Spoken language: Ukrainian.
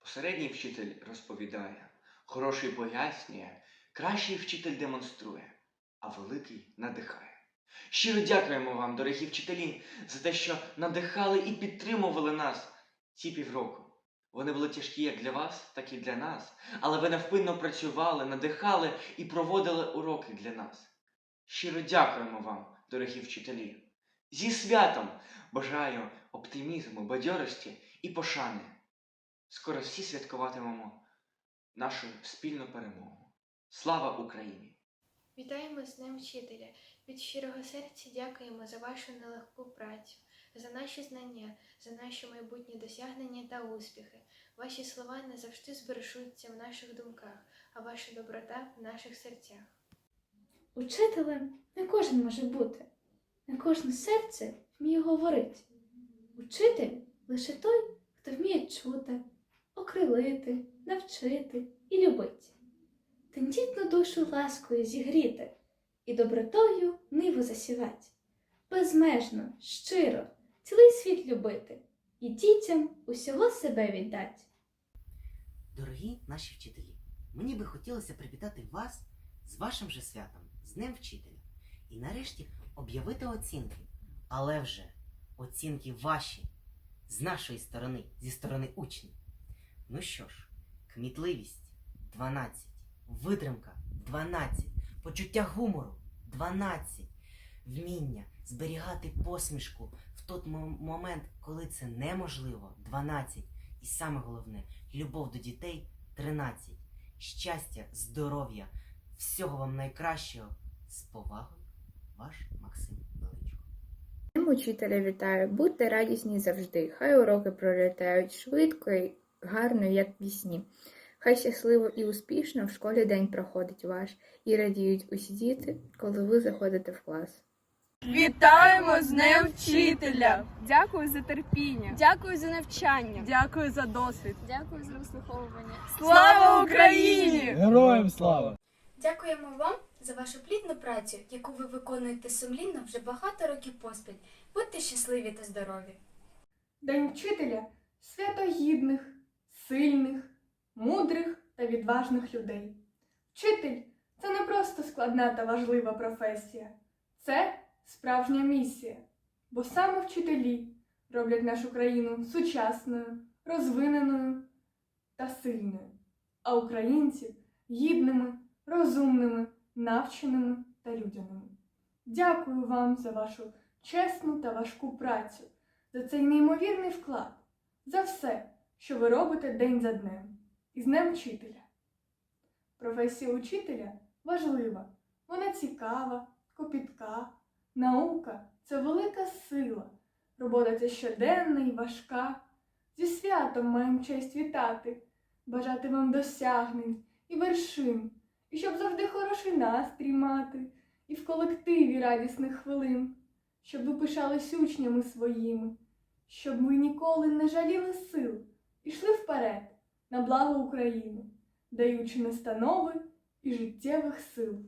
Посередній вчитель розповідає, хороший пояснює, кращий вчитель демонструє, а великий надихає. Щиро дякуємо вам, дорогі вчителі, за те, що надихали і підтримували нас ці півроку. Вони були тяжкі як для вас, так і для нас, але ви невпинно працювали, надихали і проводили уроки для нас. Щиро дякуємо вам, дорогі вчителі. Зі святом бажаю оптимізму, бадьорості і пошани. Скоро всі святкуватимемо нашу спільну перемогу. Слава Україні! Вітаємо з Днем Вчителя. Від щирого серця дякуємо за вашу нелегку працю, за наші знання, за наші майбутні досягнення та успіхи. Ваші слова не завжди збережуться в наших думках, а ваша доброта в наших серцях. Учителем не кожен може бути, не кожне серце вміє говорити. Учитель лише той, хто вміє чути, окрилити, навчити і любити. Тендітну душу ласкою зігріти і добротою ниву засівати, безмежно, щиро, цілий світ любити і дітям усього себе віддать. Дорогі наші вчителі, мені би хотілося привітати вас з вашим же святом, з Днем Вчителя. І нарешті об'явити оцінки. Але вже оцінки ваші з нашої сторони, зі сторони учнів. Ну що ж, кмітливість 12, витримка 12, почуття гумору 12, вміння зберігати посмішку в той момент, коли це неможливо 12. І саме головне любов до дітей 13. Щастя, здоров'я, всього вам найкращого. З повагою, ваш Максим Величко. Учителя вітаю, будьте радісні завжди. Хай уроки пролітають швидко гарно, як пісні. Хай щасливо і успішно в школі день проходить ваш, і радіють усі діти, коли ви заходите в клас. Вітаємо з Днем Вчителя! Дякую за терпіння. Дякую за навчання! Дякую за досвід. Дякую за вислуховування. Слава Україні! Героям слава! Дякуємо вам за вашу плідну працю, яку ви виконуєте сумлінно вже багато років поспіль. Будьте щасливі та здорові! День вчителя свято гідних, сильних, мудрих та відважних людей. Вчитель це не просто складна та важлива професія, це справжня місія. Бо саме вчителі роблять нашу країну сучасною, розвиненою та сильною, а українців гідними, розумними, навченими та людяними. Дякую вам за вашу чесну та важку працю, за цей неймовірний вклад, за все, що ви робите день за днем, і з Днем вчителя. Професія учителя важлива, вона цікава, копітка. Наука це велика сила. Робота ця щоденна і важка. Зі святом маємо честь вітати, бажати вам досягнень і вершин, і щоб завжди хороший настрій мати, і в колективі радісних хвилин, щоб ви пишались учнями своїми, щоб ви ніколи не жаліли сил на благо України, даючи настанови і життєвих сил.